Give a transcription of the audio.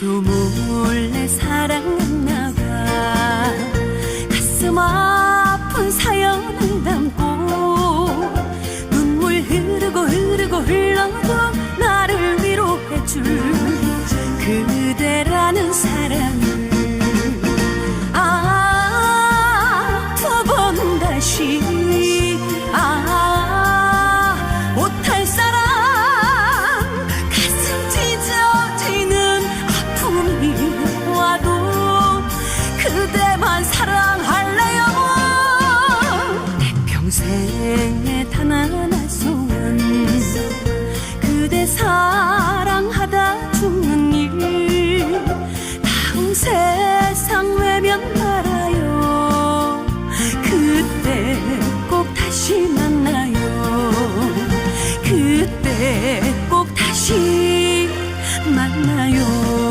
to move. 그대만 사랑할래요? 내 평생에 단 하나 소원. 그대 사랑하다 죽는 일. 다음 세상 외면 말아요. 그때 꼭 다시 만나요. 그때 꼭 다시 만나요.